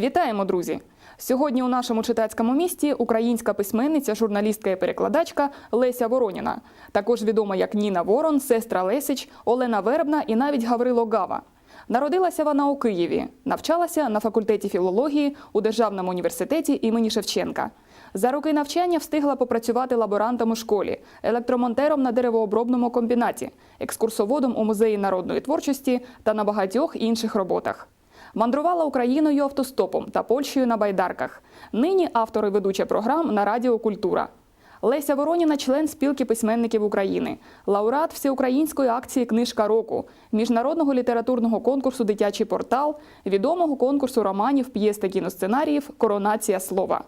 Вітаємо, друзі! Сьогодні у нашому читацькому місті українська письменниця, журналістка і перекладачка Леся Вороніна, також відома як Ніна Ворон, сестра Лесич, Олена Вербна і навіть Гаврило Гава. Народилася вона у Києві, навчалася на факультеті філології у Державному університеті імені Шевченка. За роки навчання встигла попрацювати лаборантом у школі, електромонтером на деревообробному комбінаті, екскурсоводом у музеї народної творчості та на багатьох інших роботах. Мандрувала Україною автостопом та Польщею на байдарках. Нині автор і ведуча програм на Радіо Культура. Леся Вороніна, член спілки письменників України, лауреат всеукраїнської акції Книжка року, міжнародного літературного конкурсу Дитячий портал, відомого конкурсу романів, п'єс та кіносценаріїв Коронація слова.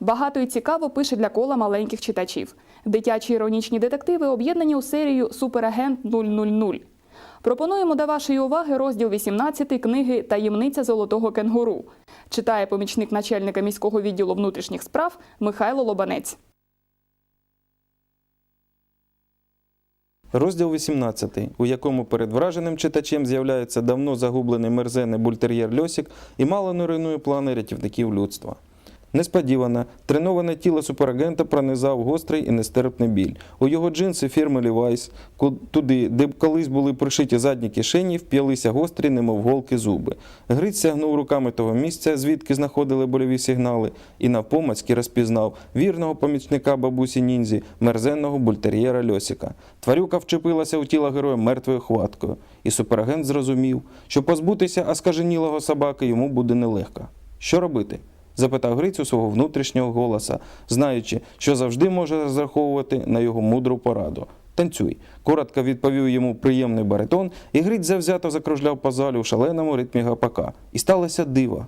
Багато і цікаво пише для кола маленьких читачів. Дитячі іронічні детективи об'єднані у серію Суперагент 000. Пропонуємо до вашої уваги розділ 18 книги Таємниця золотого кенгуру. Читає помічник начальника міського відділу внутрішніх справ Михайло Лобанець. Розділ 18, у якому перед враженим читачем з'являється давно загублений мерзений бультер'єр Льосік і мало не руйнує плани рятівників людства. Несподівано, треноване тіло суперагента пронизав гострий і нестерпний біль. У його джинси фірми ку- туди, де б колись були пришиті задні кишені, вп'ялися гострі, немов голки зуби. Гриць сягнув руками того місця, звідки знаходили больові сигнали, і навпомацьки розпізнав вірного помічника бабусі ніндзі, мерзенного бультер'єра Льосіка. Тварюка вчепилася у тіло героя мертвою хваткою, і суперагент зрозумів, що позбутися оскаженілого собаки йому буде нелегко. Що робити? Запитав Грицю свого внутрішнього голоса, знаючи, що завжди може розраховувати на його мудру пораду. Танцюй, коротко відповів йому приємний баритон, і Гриць завзято закружляв по залю в шаленому ритмі гапака. І сталося диво.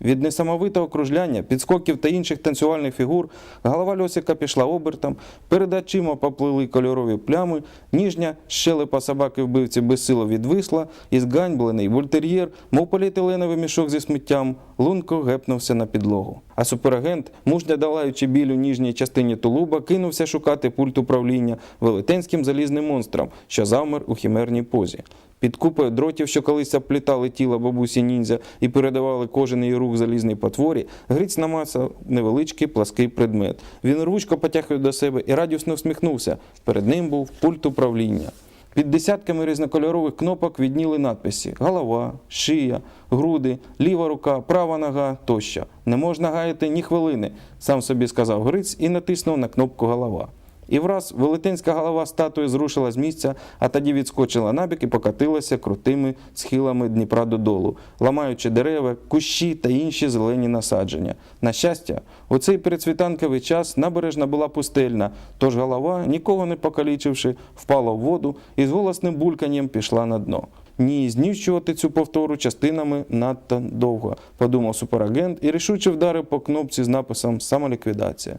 Від несамовитого кружляння, підскоків та інших танцювальних фігур голова Льосика пішла обертом, перед очима поплили кольорові плями, ніжня щелепа собаки вбивці безсило відвисла, і зганьблений бультер'єр, мов поліетиленовий мішок зі сміттям, лунко гепнувся на підлогу. А суперагент, мужньо долаючи біль у ніжній частині тулуба, кинувся шукати пульт управління велетенським залізним монстром, що завмер у хімерній позі. Під купою дротів, що колись оплітали тіло бабусі ніндзя і передавали кожен її рух залізній потворі, Гриць намацав невеличкий плаский предмет. Він ручко потяг його до себе і радісно всміхнувся. Перед ним був пульт управління. Під десятками різнокольорових кнопок відніли надписи: голова, шия, груди, ліва рука, права нога тощо. Не можна гаяти ні хвилини, сам собі сказав Гриць і натиснув на кнопку голова. І враз велетенська голова статуї зрушила з місця, а тоді відскочила набік і покатилася крутими схилами Дніпра додолу, ламаючи дерева, кущі та інші зелені насадження. На щастя, у цей передсвітанковий час набережна була пустельна, тож голова, нікого не покалічивши, впала в воду і з голосним бульканням пішла на дно. Ні, знищувати цю повтору частинами надто довго, подумав суперагент і рішуче вдарив по кнопці з написом Самоліквідація.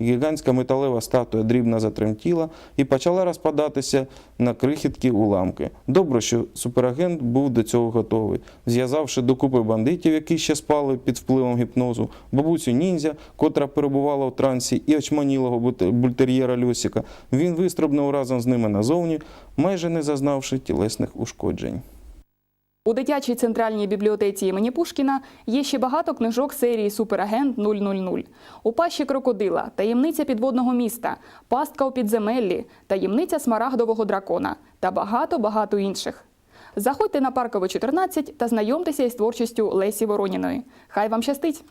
Гігантська металева статуя дрібно затремтіла і почала розпадатися на крихіткі уламки. Добре, що суперагент був до цього готовий. Зв'язавши докупи бандитів, які ще спали під впливом гіпнозу, бабусю ніндзя, котра перебувала в трансі, і очманілого бульте- бультер'єра Льосіка, він вистрибнув разом з ними назовні, майже не зазнавши тілесних ушкоджень. У дитячій центральній бібліотеці імені Пушкіна є ще багато книжок серії Суперагент 000. У пащі крокодила, таємниця підводного міста, пастка у підземеллі, таємниця смарагдового дракона та багато-багато інших. Заходьте на паркове 14 та знайомтеся із творчістю Лесі Вороніної. Хай вам щастить!